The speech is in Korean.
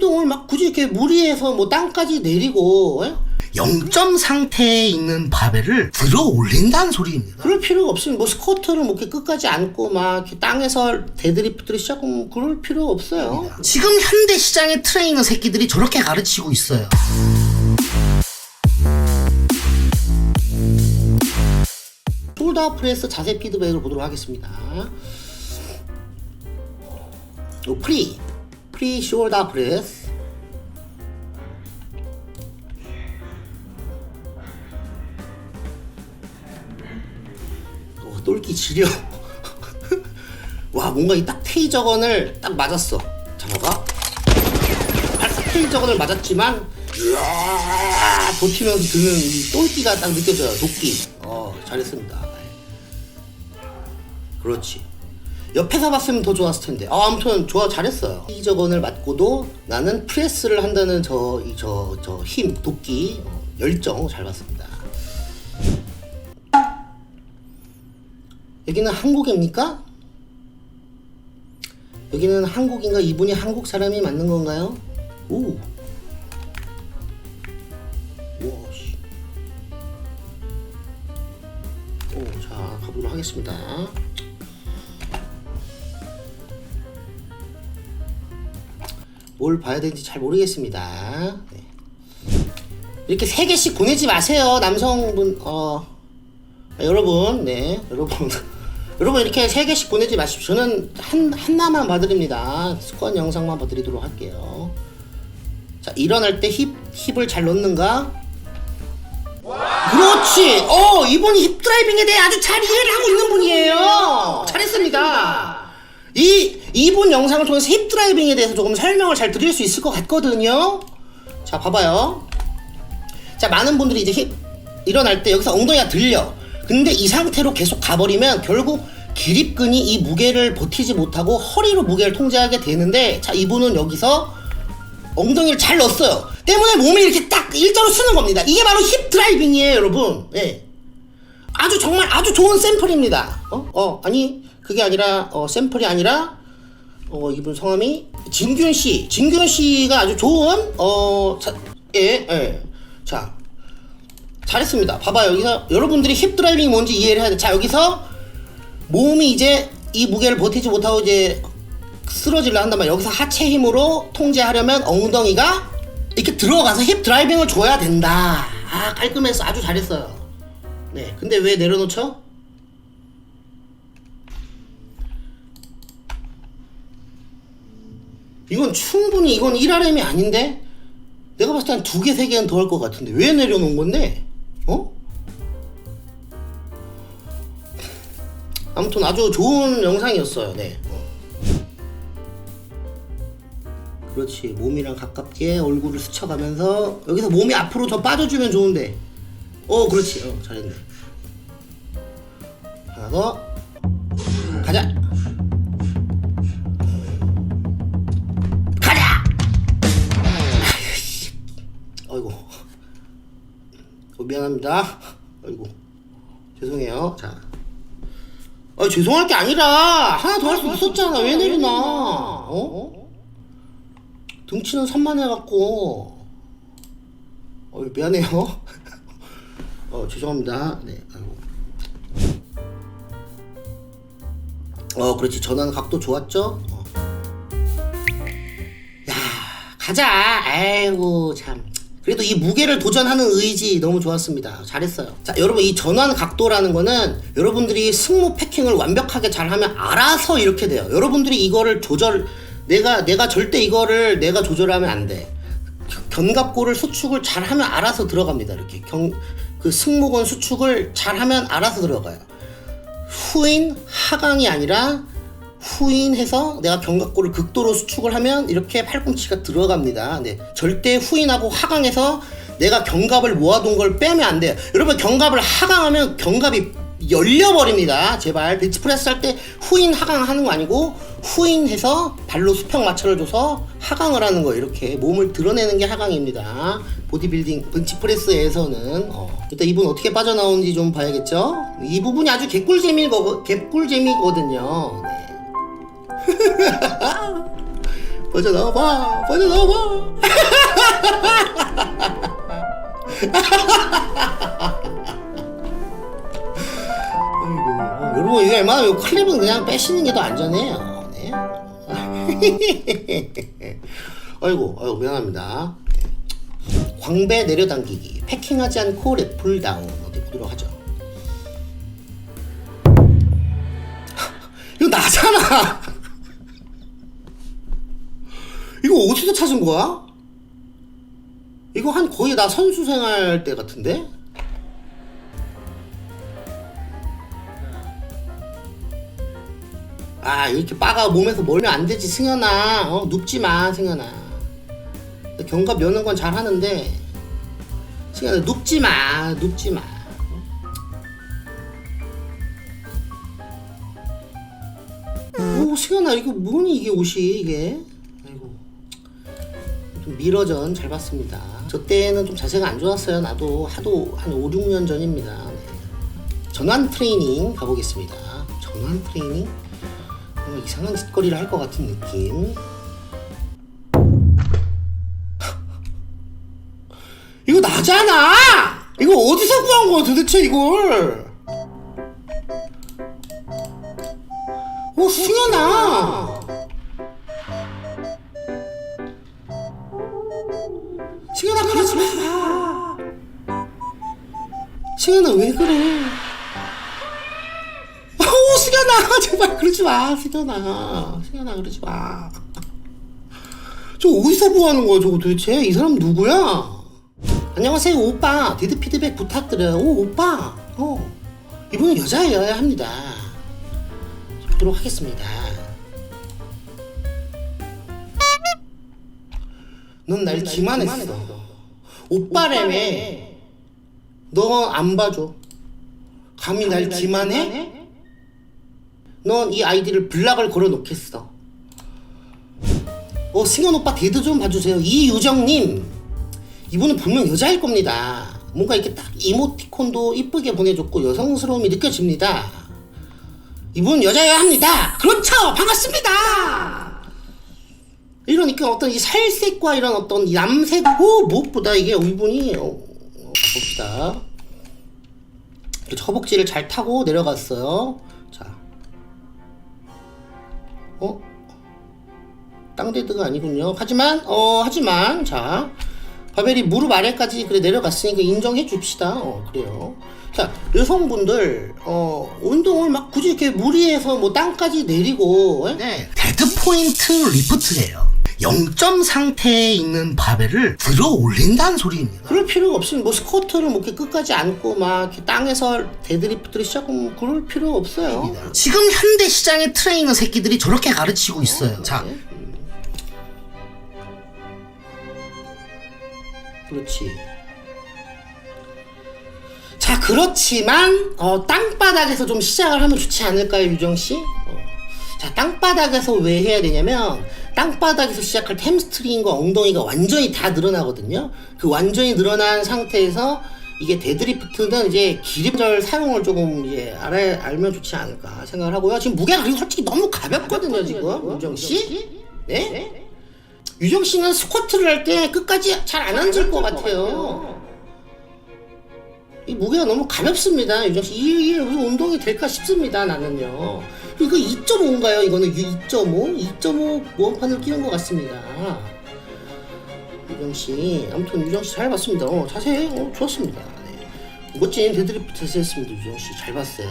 운동을 막 굳이 이렇게 무리해서 뭐 땅까지 내리고 예? 0점 상태에 있는 바벨을 들어 올린다는 소리입니다. 그럴 필요가 없습니다. 뭐 스쿼트를 뭐 이렇게 끝까지 앉고 막 이렇게 땅에서 데드리프트를 시작하면 그럴 필요 없어요. 지금 현대 시장의 트레이너 새끼들이 저렇게 가르치고 있어요. 숄더 프레스 자세 피드백을 보도록 하겠습니다. 요 프리 프리 숄더 프레스 오, 똘끼 지려. 와 뭔가 이 딱 테이저건을 딱 맞았어. 잠깐만. 딱 테이저건을 맞았지만 으아 버티면서 드는 이 똘끼가 딱 느껴져요. 도끼. 어 잘했습니다. 그렇지 옆에서 봤으면 더 좋았을 텐데 아, 아무튼 좋아 잘했어요 테이저건을 맞고도 나는 프레스를 한다는 저 이 저 저 힘 도끼 어, 열정 잘 봤습니다 여기는 한국입니까? 여기는 한국인가? 이분이 한국 사람이 맞는 건가요? 오. 오, 자, 가보도록 하겠습니다. 뭘 봐야 되는지 잘 모르겠습니다. 네. 이렇게 세 개씩 보내지 마세요, 남성분. 어, 아, 여러분, 네, 여러분. 여러분 이렇게 세 개씩 보내지 마십시오. 저는 한 하나만 봐드립니다. 스쿼트 영상만 봐드리도록 할게요. 자 일어날 때 힙 힙을 잘 넣는가? 그렇지. 어 이분이 힙 드라이빙에 대해 아주 잘 이해를 하고 있는 분이에요. 잘했습니다. 이 이분 영상을 통해서 힙 드라이빙에 대해서 조금 설명을 잘 드릴 수 있을 것 같거든요. 자 봐봐요. 자 많은 분들이 이제 힙 일어날 때 여기서 엉덩이가 들려. 근데 이 상태로 계속 가버리면 결국 기립근이 이 무게를 버티지 못하고 허리로 무게를 통제하게 되는데 자 이분은 여기서 엉덩이를 잘 넣었어요. 때문에 몸이 이렇게 딱 일자로 쓰는 겁니다. 이게 바로 힙 드라이빙이에요, 여러분. 예. 아주 정말 아주 좋은 샘플입니다. 어? 어, 아니 그게 아니라 어, 샘플이 아니라 어, 이분 성함이 진균 씨. 진균 씨가 아주 좋은 어, 자, 예, 예. 자, 잘했습니다. 봐봐요. 여기서 여러분들이 힙 드라이빙이 뭔지 이해를 해야 돼. 자, 여기서 몸이 이제 이 무게를 버티지 못하고 이제 쓰러질라 말이야. 여기서 하체 힘으로 통제하려면 엉덩이가 이렇게 들어가서 힙 드라이빙을 줘야 된다. 아, 깔끔했어. 아주 잘했어요. 네. 근데 왜 내려놓죠? 이건 충분히 이건 1RM이 아닌데? 내가 봤을 때 한 두 개, 세 개는 더 할 것 같은데 왜 내려놓은 건데? 어? 아무튼 아주 좋은 영상이었어요. 네. 어. 그렇지. 몸이랑 가깝게 얼굴을 스쳐가면서 여기서 몸이 앞으로 더 빠져주면 좋은데. 어, 그렇지. 어, 잘했네. 하나 더. 가자. 어이구. 어, 미안합니다. 아이고. 죄송해요. 자. 아, 죄송할 게 아니라 하나 더 할 수 있었잖아. 왜 내리나? 어? 등치는 산만해갖고. 어, 미안해요. 어, 죄송합니다. 네, 아이고. 어, 그렇지. 전환 각도 좋았죠? 어. 야, 가자. 아이고, 참. 그래도 이 무게를 도전하는 의지 너무 좋았습니다. 잘했어요. 자, 여러분, 이 전환 각도라는 거는 여러분들이 승모 패킹을 완벽하게 잘 하면 알아서 이렇게 돼요. 여러분들이 이거를 조절, 내가, 내가 절대 이거를 내가 조절하면 안 돼. 견갑골을 수축을 잘 하면 알아서 들어갑니다. 이렇게. 경, 그 승모근 수축을 잘 하면 알아서 들어가요. 후인 하강이 아니라 후인해서 내가 견갑골을 극도로 수축을 하면 이렇게 팔꿈치가 들어갑니다. 네, 절대 후인하고 하강해서 내가 견갑을 모아둔 걸 빼면 안 돼요. 여러분 견갑을 하강하면 견갑이 열려버립니다. 제발 벤치프레스 할 때 후인 하강 하는 거 아니고 후인해서 발로 수평 마찰을 줘서 하강을 하는 거 이렇게 몸을 드러내는 게 하강입니다. 보디빌딩 벤치프레스에서는 어. 일단 이분 어떻게 빠져나오는지 좀 봐야겠죠. 이 부분이 아주 개꿀잼이 거 개꿀잼이거든요. 네. 빠져 나와봐. 빠져 나와봐. 아이고. 어, 여러분 이게 얼마나 요 클립은 그냥 빼시는 게 더 안전해요. 네. 아이고 아이고 미안합니다. 광배 내려당기기. 패킹하지 않고 랩풀 다운. 어디 보도록 하죠. 이거 나잖아 이거 어디서 찾은 거야? 이거 한 거의 나 선수 생활 때 같은데? 아 이렇게 빠가 몸에서 멀면 안 되지 승현아. 어 눕지 마 승현아. 견갑 여는 건 잘 하는데. 승현아 눕지 마 눕지 마. 오 승현아 이거 뭐니 이게 옷이 이게 미러전 잘 봤습니다. 저 때는 좀 자세가 안 좋았어요. 나도 하도 한 5, 6년 전입니다. 네. 전환 트레이닝 가보겠습니다. 전환 트레이닝? 어, 이상한 짓거리를 할 것 같은 느낌. 이거 나잖아! 이거 어디서 구한 거야 도대체 이걸? 어 승현아 승현아 그러지 마 승현아 왜 그래? 오 승현아 제발 그러지 마 승현아 승현아 그러지 마저 어디서 구하는 거야 저거 도대체? 이 사람 누구야? 안녕하세요 오빠. 디드 피드백 부탁드려요. 오 오빠. 어. 이분은 여자여야 합니다. 보도록 하겠습니다 넌 날 기만했어 오빠라며 너안 봐줘 감히 날 기만해? 넌 이 아이디를 블락을 걸어 놓겠어 어 승현 오빠 데드 좀 봐주세요 이유정님 이분은 분명 여자일 겁니다. 뭔가 이렇게 딱 이모티콘도 이쁘게 보내줬고 여성스러움이 느껴집니다. 이분 여자여야 합니다. 그렇죠. 반갑습니다. 이러니까 어떤 이 살색과 이런 어떤 이 남색고 무엇보다 이게 이분이 어, 어, 봅시다. 허벅지를 잘 타고 내려갔어요. 자, 어? 땅데드가 아니군요. 하지만 어 하지만 자 바벨이 무릎 아래까지 그래 내려갔으니까 인정해 줍시다. 어 그래요. 자 여성분들 어 운동을 막 굳이 이렇게 무리해서 뭐 땅까지 내리고 예? 네, 데드 포인트 리프트예요. 0점 상태에 있는 바벨을 들어 올린다는 소리입니다. 그럴 필요가 없으면 뭐 스쿼트를 뭐 이렇게 끝까지 안고 막 이렇게 땅에서 데드리프트를 시작하면 그럴 필요 없어요. 지금 현대 시장의 트레이너 새끼들이 저렇게 가르치고 있어요. 자, 그렇지. 자, 그렇지만 어, 땅바닥에서 좀 시작을 하면 좋지 않을까요, 유정 씨? 어. 자, 땅바닥에서 왜 해야 되냐면 땅바닥에서 시작할 햄스트링과 엉덩이가 완전히 다 늘어나거든요. 그 완전히 늘어난 상태에서 이게 데드리프트는 이제 기름절 사용을 조금 이제 알아 알면 좋지 않을까 생각을 하고요. 지금 무게가 그리고 솔직히 너무 가볍거든요, 지금 유정 씨. 네? 유정 씨는 스쿼트를 할 때 끝까지 잘 안 앉을 것 같아요. 이 무게가 너무 가볍습니다, 유정 씨. 이게, 무슨 운동이 될까 싶습니다, 나는요. 이거 2.5인가요? 이거는 2.5? 2.5 모험판을 끼는 것 같습니다. 유정 씨, 아무튼 유정 씨 잘 봤습니다. 어, 자세 어, 좋았습니다. 네. 멋진 데드리프트 했습니다, 유정 씨. 잘 봤어요.